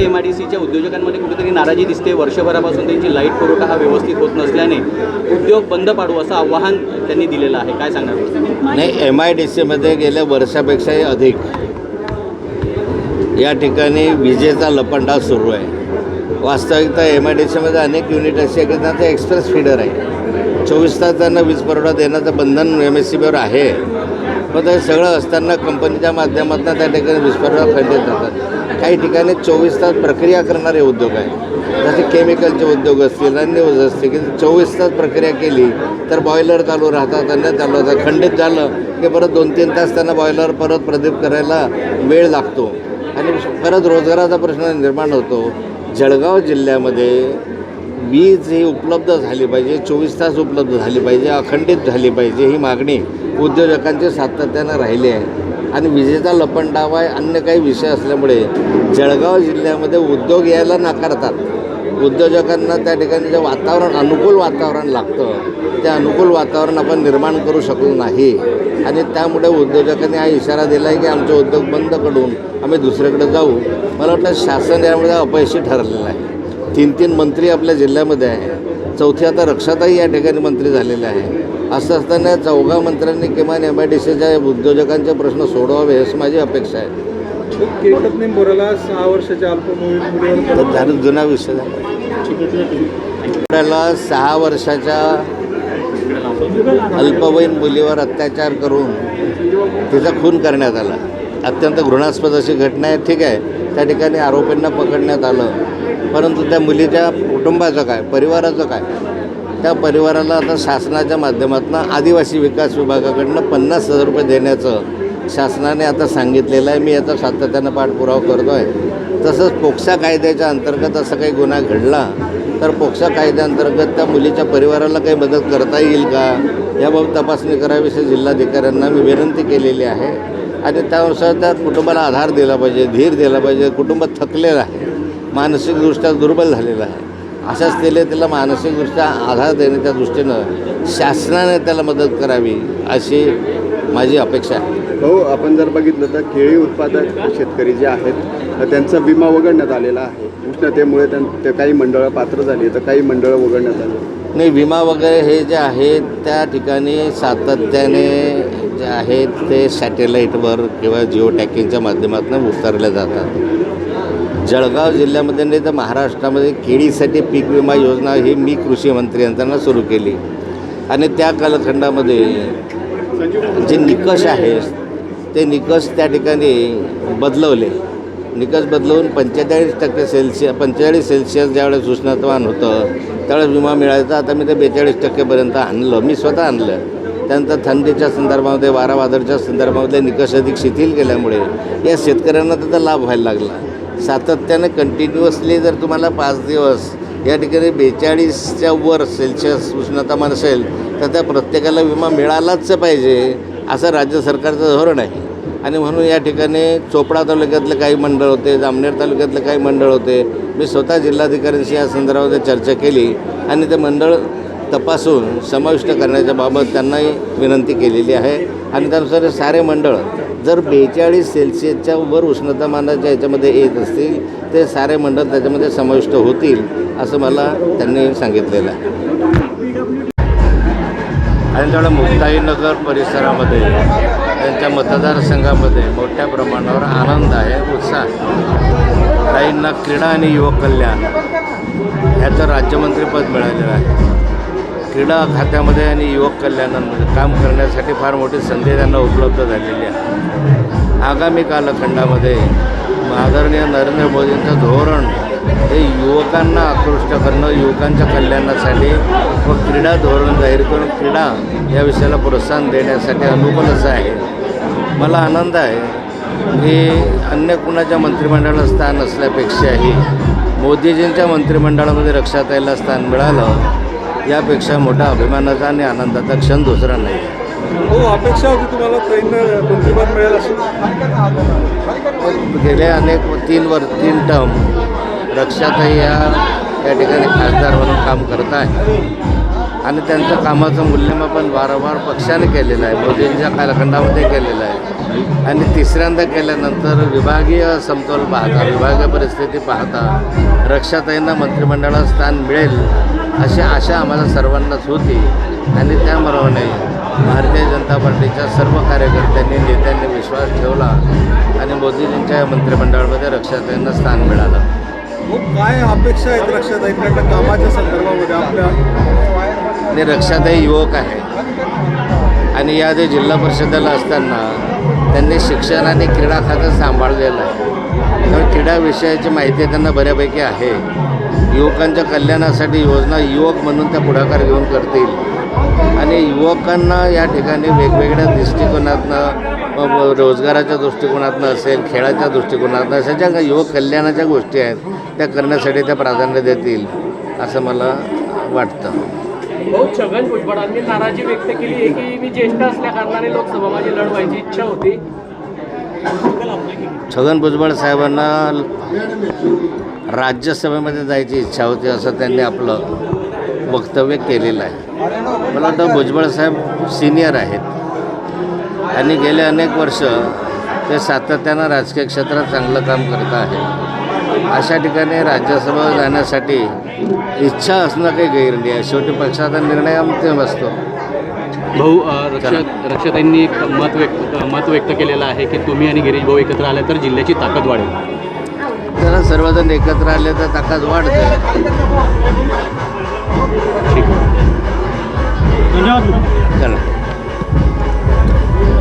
M I D सीच्या उद्योजकांमध्ये कुठेतरी नाराजी दिसते. वर्षभरापासून त्यांची लाइट पुरवठा हा व्यवस्थित होत नसल्याने उद्योग बंद पाडू असं आव्हान त्यांनी दिलेलं आहे. काय सांगणार? नाही एम आय डी सीमध्ये गेल्या वर्षापेक्षाही अधिक. या ठिकाणी विजेचा लपंडा सुरू आहे. वास्तविकता एम आय डी सीमध्ये अनेक युनिट अशी आहे की एक्सप्रेस फीडर आहे. चोवीस तास त्यांना वीज पुरवठा देण्याचं बंधन एम एस सी बीवर आहे. पण ते सगळं असताना कंपनीच्या माध्यमातून त्या ठिकाणी वीज पुरवठा खंडित जातात काही ठिकाणी चोवीस तास प्रक्रिया करणारे उद्योग आहे जसे केमिकलचे उद्योग असतील अन्य उद्योग असतील की चोवीस तास प्रक्रिया केली तर बॉयलर चालू राहतात अन्य चालू राहतात खंडित झालं की परत दोन तीन तास त्यांना बॉयलर परत प्रदीप करायला वेळ लागतो. आणि परत रोजगाराचा प्रश्न निर्माण होतो. जळगाव जिल्ह्यामध्ये वीज ही उपलब्ध झाली पाहिजे चोवीस तास उपलब्ध झाली पाहिजे अखंडित झाली पाहिजे ही मागणी उद्योजकांची सातत्यानं राहिली आहे. आणि विजेचा लपंडावा आहे अन्य काही विषय असल्यामुळे जळगाव जिल्ह्यामध्ये उद्योग यायला नाकारतात. उद्योजकांना त्या ठिकाणी जे वातावरण अनुकूल वातावरण लागतं ते अनुकूल वातावरण आपण निर्माण करू शकलो नाही. आणि त्यामुळे उद्योजकांनी हा इशारा दिला आहे की आमचे उद्योग बंद करून आम्ही दुसरीकडे जाऊ. मला वाटतं शासन यामध्ये अपयशी ठरलेलं आहे. तीन तीन मंत्री आपल्या जिल्ह्यामध्ये आहे. चौथी आता रक्षाताई या ठिकाणी मंत्री झालेले आहे. असं असताना चौघा मंत्र्यांनी किमान एम आय डी सीच्या उद्योजकांचे प्रश्न सोडवावे अशी माझी अपेक्षा आहे. सहा वर्षाच्या तर जुना विषय झाला. सहा वर्षाच्या अल्पवयीन मुलीवर अत्याचार करून तिचा खून करण्यात आला. अत्यंत घृणास्पद अशी घटना आहे. ठीक आहे. त्या ठिकाणी आरोपींना पकडण्यात आलं. परंतु त्या मुलीच्या कुटुंबाचं काय परिवाराचं काय? त्या परिवाराला आता शासनाच्या माध्यमातून आदिवासी विकास विभागाकडनं पन्नास हजार रुपये देण्याचं शासनाने आता सांगितलेलं आहे. मी याचा सातत्यानं पाठपुरावा करतो आहे तसंच पोक्सा कायद्याच्या अंतर्गत असा काही गुन्हा घडला तर पोक्सा कायद्याअंतर्गत त्या मुलीच्या परिवाराला काही मदत करता येईल का? याबाबत तपासणी करावीशी जिल्हाधिकाऱ्यांना मी विनंती केलेली आहे. आणि त्यानुसार त्या कुटुंबाला आधार दिला पाहिजे धीर दिला पाहिजे कुटुंब थकलेलं आहे. मानसिकदृष्ट्या दुर्बल झालेलं आहे. अशा स्त्रीला त्याला मानसिकदृष्ट्या आधार देण्याच्या दृष्टीनं शासनाने त्याला मदत करावी अशी माझी अपेक्षा आहे. भाऊ आपण जर बघितलं तर केळी उत्पादक शेतकरी जे आहेत तर त्यांचा विमा वगळण्यात आलेला आहे. उष्णतेमुळे त्यां ते काही मंडळं पात्र झाली तर काही मंडळं वगळण्यात आली. नाही विमा वगैरे हे जे आहेत त्या ठिकाणी सातत्याने जे आहेत ते सॅटेलाईटवर किंवा जिओ टॅकिंगच्या माध्यमातून उतरले जातात. जळगाव जिल्ह्यामध्ये नाही तर महाराष्ट्रामध्ये केळीसाठी पीक विमा योजना ही मी कृषी मंत्री यांना सुरू केली. आणि त्या कालखंडामध्ये जे निकष आहेत ते निकष त्या ठिकाणी बदलवले. निकष बदलवून पंचेचाळीस टक्के सेल्सिय पंचेचाळीस सेल्सिअस ज्यावेळेस उष्णतवान होतं त्यावेळेस विमा मिळायचा. आता मी ते बेचाळीस टक्केपर्यंत आणलं. मी स्वतः आणलं. त्यानंतर थंडीच्या संदर्भामध्ये वारा वादळच्या संदर्भामध्ये निकष अधिक शिथिल केल्यामुळे या शेतकऱ्यांना त्याचा लाभ व्हायला लागला. सातत्याने कंटिन्युअसली जर तुम्हाला पाच दिवस या ठिकाणी बेचाळीसच्या वर सेल्सिअस उष्णतामान असेल तर त्या प्रत्येकाला विमा मिळालाच पाहिजे असं राज्य सरकारचं धोरण आहे. आणि म्हणून या ठिकाणी चोपडा तालुक्यातले काही मंडळ होते जामनेर तालुक्यातले काही मंडळ होते मी स्वतः जिल्हाधिकाऱ्यांशी या संदर्भामध्ये चर्चा केली आणि ते मंडळ तपासून समाविष्ट करण्याच्या बाबत त्यांनाही विनंती केलेली आहे. आणि त्यानुसार सारे मंडळ जर बेचाळीस सेल्सिअसच्या वर उष्णतामानाच्या याच्यामध्ये येत असतील ते सारे मंडळ त्याच्यामध्ये समाविष्ट होतील असं मला त्यांनी सांगितलेलं आहे. आणि तेवढं मुक्ताईनगर परिसरामध्ये त्यांच्या मतदारसंघामध्ये मोठ्या प्रमाणावर आनंद आहे उत्साह काहींना क्रीडा आणि युवक कल्याण ह्याचं राज्यमंत्रीपद मिळालेलं आहे. क्रीडा खात्यामध्ये आणि युवक कल्याणामध्ये काम करण्यासाठी फार मोठी संधी त्यांना उपलब्ध झालेली आहे. आगामी कालखंडामध्ये आदरणीय नरेंद्र मोदींचं धोरण हे युवकांना आकृष्ट करणं युवकांच्या कल्याणासाठी व क्रीडा धोरण जाहीर करून क्रीडा या विषयाला प्रोत्साहन देण्यासाठी अनुकूल असं आहे. मला आनंद आहे. की अन्य कुणाच्या मंत्रिमंडळाला स्थान असल्यापेक्षाही मोदीजींच्या मंत्रिमंडळामध्ये रक्षाताईला स्थान मिळालं. यापेक्षा मोठा अभिमानाचा आणि आनंदाचा क्षण दुसरा नाही. हो अपेक्षा होती तुम्हाला ताईंना मंत्रिपद मिळेल अशी? गेले अनेक तीन वर तीन टर्म रक्षाताई या या ठिकाणी खासदार म्हणून काम करत आहे. आणि त्यांचं कामाचं मूल्यमापन वारंवार पक्षाने केलेलं आहे मोदींच्या कालखंडामध्ये केलेलं आहे. आणि तिसऱ्यांदा केल्यानंतर विभागीय समतोल पाहता विभागीय परिस्थिती पाहता रक्षाताईंना मंत्रिमंडळात स्थान मिळेल. अशी आशा आम्हाला सर्वांनाच होती. आणि त्याप्रमाणे भारतीय जनता पार्टीच्या सर्व कार्यकर्त्यांनी नेत्यांनी विश्वास ठेवला आणि मोदीजींच्या या मंत्रिमंडळामध्ये रक्षाताईंना स्थान मिळालं. मग काय अपेक्षा आहेत रक्षाताईंकडनं कामाच्या संदर्भामध्ये आपल्या? आणि रक्षाताई युवक आहे. आणि याआधी जिल्हा परिषदेला असताना त्यांनी शिक्षण आणि क्रीडा खातं सांभाळलेलं आहे. त्यामुळे क्रीडा विषयाची माहिती त्यांना बऱ्यापैकी आहे. युवकांच्या कल्याणासाठी योजना युवक म्हणून त्या पुढाकार घेऊन करतील. आणि युवकांना या ठिकाणी वेगवेगळ्या दृष्टिकोनातनं रोजगाराच्या दृष्टिकोनातनं असेल खेळाच्या दृष्टिकोनातनं अशा ज्या युवक कल्याणाच्या गोष्टी आहेत त्या करण्यासाठी त्या प्राधान्य देतील असं मला वाटतं. भाऊ छगन भुजबळांनी नाराजी व्यक्त केली आहे की मी ज्येष्ठ असल्या कारणाने लोकसभा माझी लढवायची इच्छा होती. छगन भुजबळ साहेबांना राज्यसभेमध्ये जायची इच्छा होती असं त्यांनी आपलं वक्तव्य केलेलं आहे. मला वाटतं भुजबळ साहेब सिनियर आहेत. आणि गेले अनेक वर्ष ते सातत्यानं राजकीय क्षेत्रात चांगलं काम करत आहे. अशा ठिकाणी राज्यसभा जाण्यासाठी इच्छा असणं काही गैर नाही. आहे शेवटी पक्षाचा निर्णय अंतिम असतो. भाऊ रक्षा रक्षाताईंनी एक मत व्यक्त मत व्यक्त केलेलं आहे की तुम्ही आणि गिरीश भाऊ एकत्र आले तर जिल्ह्याची ताकद वाढेल. जरा सर्वजण एकत्र आले तर ताकद वाढते. चला.